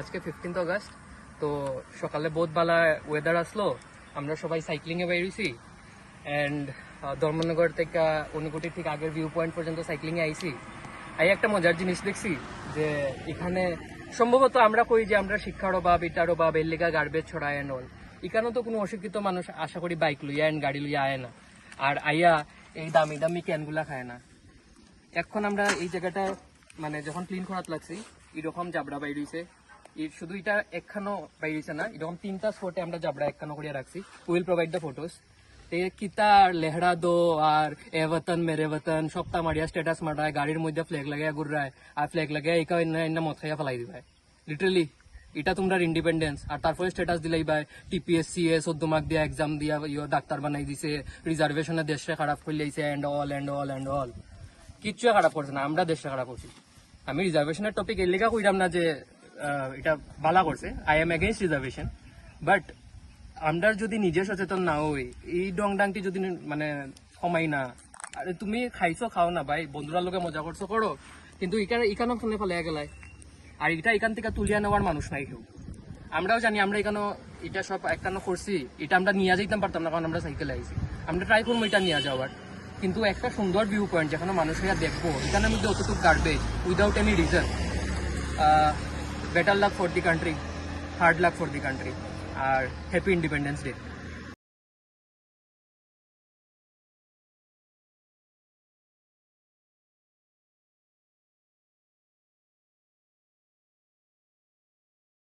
আজকে fifteenth August তো সকালে বহুত বালা ওয়েদার আসলো, আমরা সবাই সাইক্লিং এ বেরিয়েছি অ্যান্ড ধর্মনগর থেকে অনুকুটির ঠিক আগের ভিউ পয়েন্ট পর্যন্ত সাইক্লিংয়ে আইছি। আই একটা মজার জিনিস দেখছি, যে এখানে সম্ভবত আমরা কই যে আমরা শিক্ষার অভাব, এটার অভাব, এর লেগা গার্বেজ ছড়ায় এন্ড অল এখানেও তো কোনো অশিক্ষিত মানুষ আশা করি বাইক লইয়া এন্ড গাড়ি লইয়া আয় না। আর আইয়া এই দামি দামি ক্যানগুলা খায় না। এখন আমরা এই জায়গাটা মানে যখন ক্লিন করাত লাগছি, এরকম জাবড়া বাইরিছে শুধু এটা একখানো বাইরিছে না, এরকম তিনটা স্পটে আমরা জাবড়া একখানো করিয়া রাখছি। উইল প্রোভাইড দ্য ফটোস তে কিতা আর লেহড়া দো আর এ বতন মেরে বতন সপ্তাহ মারিয়া স্ট্যাটাস মারায়, গাড়ির মধ্যে ফ্ল্যাগ লাগাইয়া ঘুরায়, আর ফ্ল্যাগ লাগাইয়া একা এনে মদ খাইয়া ফেলাই দিবাই লিটারালি এটা তোমরা ইন্ডিপেন্ডেন্স আর তারপরে স্ট্যাটাস দিলাই বাই টিপিএসসি এ চোদ্দ মার্ক দিয়া এক্সাম দিয়া ইয়ে ডাক্তার বানাই দিছে রিজার্ভেশনে দেশে খারাপ করে লাইছে and all and all and all কিচ্ছু খারাপ করছে না, আমরা দেশে খারাপ করছি। আমি রিজার্ভেশনের টপিক এর লেখা কইরাম না যে এটা বালা করছে। I am against reservation but আমরা যদি নিজে সচেতন না হই, এই ডং ডাংটি যদি মানে কমাই না, আরে তুমি খাইছো, খাও না ভাই, বন্ধুরা লোকে মজা করছ, করো। কিন্তু এখানে এখানেও শুনে ফেলে গেলাই আর এটা এখান থেকে তুলিয়া নেওয়ার মানুষ নাই কেউ। আমরাও জানি, আমরা এখানে এটা সব একখানো করছি এটা আমরা নিয়ে যাইতাম পারতাম না, কারণ আমরা সাইকেলে আইছি। আমরা ট্রাই করব এটা নিয়ে যাওয়ার। কিন্তু একটা সুন্দর ভিউ পয়েন্ট যেখানে মানুষ দেখব এখানে মধ্যে অতটুকু garbage without any reason better luck for the country hard luck for the country R happy independence day